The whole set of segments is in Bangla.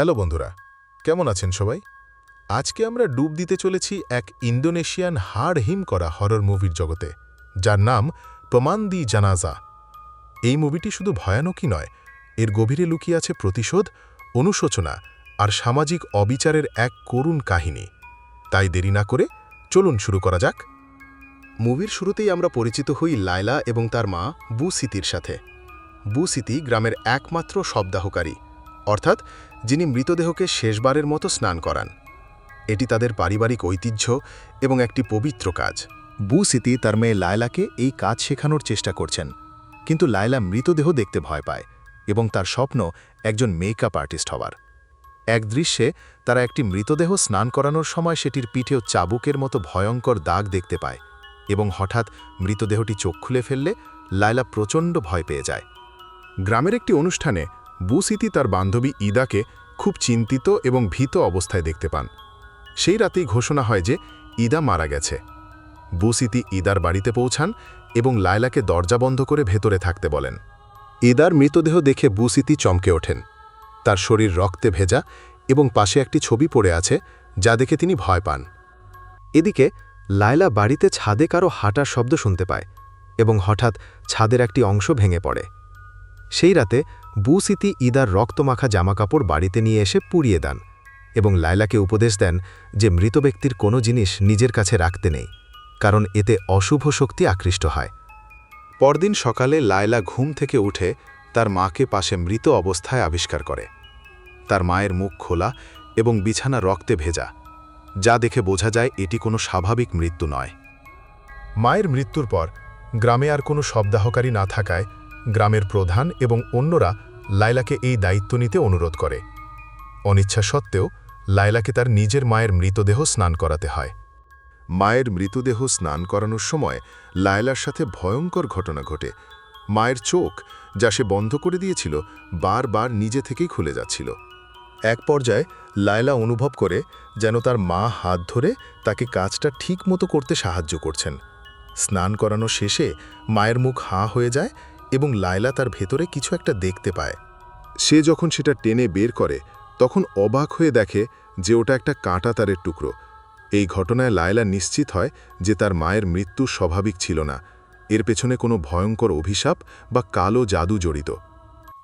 হ্যালো বন্ধুরা, কেমন আছেন সবাই? আজকে আমরা ডুব দিতে চলেছি এক ইন্দোনেশিয়ান হাড় হিম করা হরর মুভির জগতে, যার নাম পমান্দি জানাজা। এই মুভিটি শুধু ভয়ানকই নয়, এর গভীরে লুকিয়ে আছে প্রতিশোধ, অনুশোচনা আর সামাজিক অবিচারের এক করুণ কাহিনী। তাই দেরি না করে চলুন শুরু করা যাক। মুভির শুরুতেই আমরা পরিচিত হই লায়লা এবং তার মা বু সিতির সাথে। বুসিতি গ্রামের একমাত্র শবদাহকারী। অর্থাৎ যিনি মৃতদেহকে শেষবারের মতো স্নান করান। এটি তাদের পারিবারিক ঐতিহ্য এবং একটি পবিত্র কাজ। বু সিতি তার মেয়ে লায়লাকে এই কাজ শেখানোর চেষ্টা করছেন। কিন্তু লায়লা মৃতদেহ দেখতে ভয় পায় এবং তার স্বপ্ন একজন মেকআপ আর্টিস্ট হওয়ার। এক দৃশ্যে তারা একটি মৃতদেহ স্নান করানোর সময় সেটির পিঠেও চাবুকের মতো ভয়ঙ্কর দাগ দেখতে পায় এবং হঠাৎ মৃতদেহটি চোখ খুলে ফেললে লায়লা প্রচণ্ড ভয় পেয়ে যায়। গ্রামের একটি অনুষ্ঠানে বুসিতি তার বান্ধবী ইদাকে খুব চিন্তিত এবং ভীত অবস্থায় দেখতে পান। সেই রাতেই ঘোষণা হয় যে ইদা মারা গেছে। বুসিতি ইদার বাড়িতে পৌঁছান এবং লায়লাকে দরজা বন্ধ করে ভেতরে থাকতে বলেন। ইদার মৃতদেহ দেখে বুসিতি চমকে ওঠেন। তার শরীর রক্তে ভেজা এবং পাশে একটি ছবি পড়ে আছে যা দেখে তিনি ভয় পান। এদিকে, লায়লা বাড়িতে ছাদে কারও হাঁটার শব্দ শুনতে পায় এবং হঠাৎ ছাদের একটি অংশ ভেঙে পড়ে। সেই রাতে বুসিতি ইদার রক্তমাখা জামাকাপড় বাড়িতে নিয়ে এসে পুড়িয়ে দেন এবং লায়লাকে উপদেশ দেন যে মৃত ব্যক্তির কোনো জিনিস নিজের কাছে রাখতে নেই, কারণ এতে অশুভ শক্তি আকৃষ্ট হয়। পরদিন সকালে লায়লা ঘুম থেকে উঠে তার মাকে পাশে মৃত অবস্থায় আবিষ্কার করে। তার মায়ের মুখ খোলা এবং বিছানা রক্তে ভেজা, যা দেখে বোঝা যায় এটি কোনো স্বাভাবিক মৃত্যু নয়। মায়ের মৃত্যুর পর গ্রামে আর কোনো শব্দাহকারী না থাকায় গ্রামের প্রধান এবং অন্যরা লায়লাকে এই দায়িত্ব নিতে অনুরোধ করে। অনিচ্ছা সত্ত্বেও লায়লাকে তার নিজের মায়ের মৃতদেহ স্নান করাতে হয়। মায়ের মৃতদেহ স্নান করানোর সময় লায়লার সাথে ভয়ঙ্কর ঘটনা ঘটে। মায়ের চোখ, যা সে বন্ধ করে দিয়েছিল, বারবার নিজে থেকেই খুলে যাচ্ছিল। এক পর্যায়ে লায়লা অনুভব করে যেন তার মা হাত ধরে তাকে কাজটা ঠিক মতো করতে সাহায্য করছেন। স্নান করানো শেষে মায়ের মুখ হাঁ হয়ে যায় এবং লায়লা তার ভেতরে কিছু একটা দেখতে পায়। সে যখন সেটা টেনে বের করে, তখন অবাক হয়ে দেখে যে ওটা একটা কাঁটা তারের টুকরো। এই ঘটনায় লায়লা নিশ্চিত হয় যে তার মায়ের মৃত্যু স্বাভাবিক ছিল না। এর পেছনে কোনো ভয়ঙ্কর অভিশাপ বা কালো জাদু জড়িত।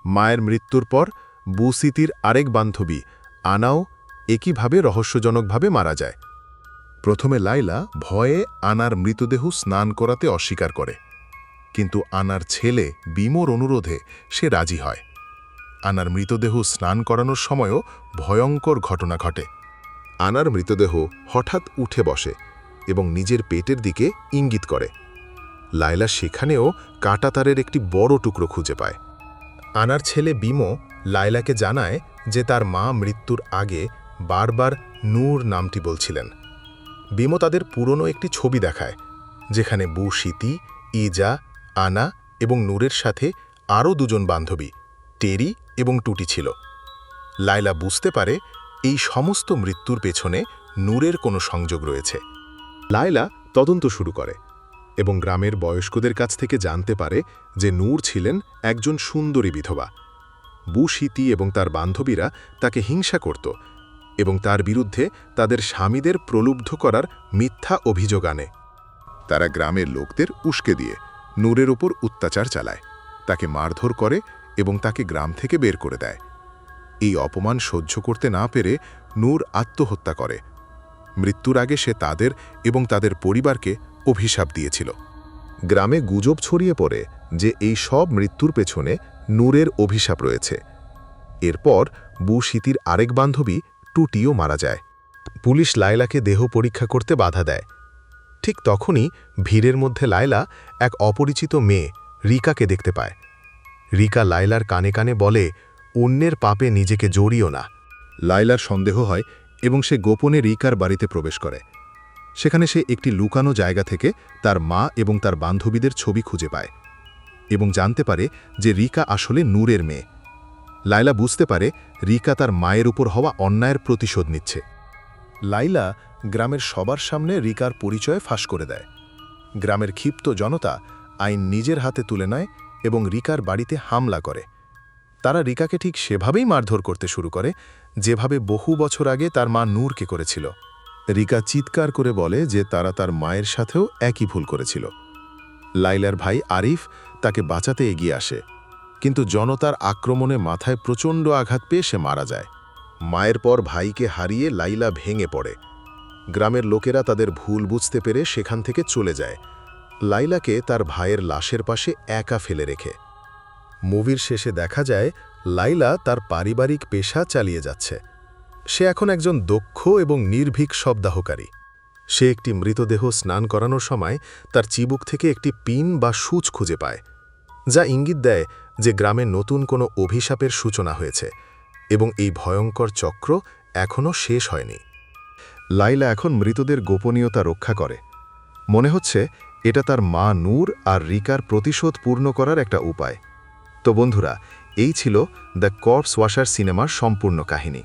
মায়ের মৃত্যুর পর বুসিতির আরেক বান্ধবী, আনাও একইভাবে রহস্যজনকভাবে মারা যায়। প্রথমে লাইলা ভয়ে আনার মৃতদেহ স্নান করাতে অস্বীকার করে। কিন্তু আনার ছেলে বিমোর অনুরোধে সে রাজি হয়। আনার মৃতদেহ স্নান করানোর সময়ও ভয়ঙ্কর ঘটনা ঘটে। আনার মৃতদেহ হঠাৎ উঠে বসে এবং নিজের পেটের দিকে ইঙ্গিত করে। লায়লা সেখানেও কাঁটাতারের একটি বড় টুকরো খুঁজে পায়। আনার ছেলে বিমো লায়লাকে জানায় যে তার মা মৃত্যুর আগে বারবার নূর নামটি বলছিলেন। বিমো তাদের পুরনো একটি ছবি দেখায়, যেখানে বু শীতি ইজা আনা এবং নূরের সাথে আরও দুজন বান্ধবী, টেরি এবং টুটি ছিল। লায়লা বুঝতে পারে এই সমস্ত মৃত্যুর পেছনে নূরের কোনো সংযোগ রয়েছে। লায়লা তদন্ত শুরু করে এবং গ্রামের বয়স্কদের কাছ থেকে জানতে পারে যে নূর ছিলেন একজন সুন্দরী বিধবা। বুশীতি এবং তার বান্ধবীরা তাকে হিংসা করত এবং তার বিরুদ্ধে তাদের স্বামীদের প্রলুব্ধ করার মিথ্যা অভিযোগ আনে। তারা গ্রামের লোকদের উস্কে দিয়ে নূরের ওপর অত্যাচার চালায়। তাকে মারধর করে এবং তাকে গ্রাম থেকে বের করে দেয়। এই অপমান সহ্য করতে না পেরে নূর আত্মহত্যা করে। মৃত্যুর আগে সে তাদের এবং তাদের পরিবারকে অভিশাপ দিয়েছিল। গ্রামে গুজব ছড়িয়ে পড়ে যে এই সব মৃত্যুর পেছনে নূরের অভিশাপ রয়েছে। এরপর বু শীতির আরেক বান্ধবী টুটিও মারা যায়। পুলিশ লায়লাকে দেহ পরীক্ষা করতে বাধা দেয়। ঠিক তখনই ভিড়ের মধ্যে লায়লা এক অপরিচিত মেয়ে রিকাকে দেখতে পায়। রিকা লায়লার কানে কানে বলে, অন্যের পাপে নিজেকে জড়িও না। লায়লার সন্দেহ হয় এবং সে গোপনে রিকার বাড়িতে প্রবেশ করে। সেখানে সে একটি লুকানো জায়গা থেকে তার মা এবং তার বান্ধবীদের ছবি খুঁজে পায় এবং জানতে পারে যে রিকা আসলে নূরের মেয়ে। লায়লা বুঝতে পারে রিকা তার মায়ের উপর হওয়া অন্যায়ের প্রতিশোধ নিচ্ছে। লাইলা গ্রামের সবার সামনে রিকার পরিচয় ফাঁস করে দেয়। গ্রামের ক্ষিপ্ত জনতা আইন নিজের হাতে তুলে নেয় এবং রিকার বাড়িতে হামলা করে। তারা রিকাকে ঠিক সেভাবেই মারধর করতে শুরু করে, যেভাবে বহু বছর আগে তার মা নূরকে করেছিল। রিকা চিৎকার করে বলে যে তারা তার মায়ের সাথেও একই ভুল করেছিল। লাইলার ভাই আরিফ তাকে বাঁচাতে এগিয়ে আসে, কিন্তু জনতার আক্রমণে মাথায় প্রচণ্ড আঘাত পেয়ে সে মারা যায়। মায়ের পর ভাইকে হারিয়ে লাইলা ভেঙে পড়ে। গ্রামের লোকেরা তাদের ভুল বুঝতে পেরে সেখান থেকে চলে যায়। লাইলাকে তার ভাইয়ের লাশের পাশে একা ফেলে রেখে। মুভির শেষে দেখা যায়, লাইলা তার পারিবারিক পেশা চালিয়ে যাচ্ছে। সে এখন একজন দক্ষ এবং নির্ভীক শবদাহকারী। সে একটি মৃতদেহ স্নান করানোর সময় তার চিবুক থেকে একটি পিন বা সূচ খুঁজে পায়, যা ইঙ্গিত দেয় যে গ্রামে নতুন কোনো অভিশাপের সূচনা হয়েছে এবং এই ভয়ঙ্কর চক্র এখনও শেষ হয়নি। লাইলা এখন মৃতদের গোপনীয়তা রক্ষা করে। মনে হচ্ছে এটা তার মা নূর আর রিকার প্রতিশোধ পূর্ণ করার একটা উপায়। তো বন্ধুরা, এই ছিল দ্য কর্পস ওয়াশার সিনেমার সম্পূর্ণ কাহিনী।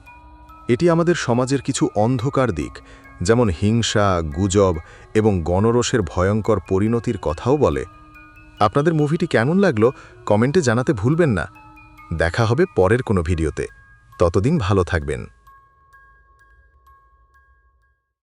এটি আমাদের সমাজের কিছু অন্ধকার দিক, যেমন হিংসা, গুজব এবং গণরসের ভয়ঙ্কর পরিণতির কথাও বলে। আপনাদের মুভিটি কেমন লাগল কমেন্টে জানাতে ভুলবেন না। দেখা হবে পরের কোনো ভিডিওতে। ততদিন ভালো থাকবেন।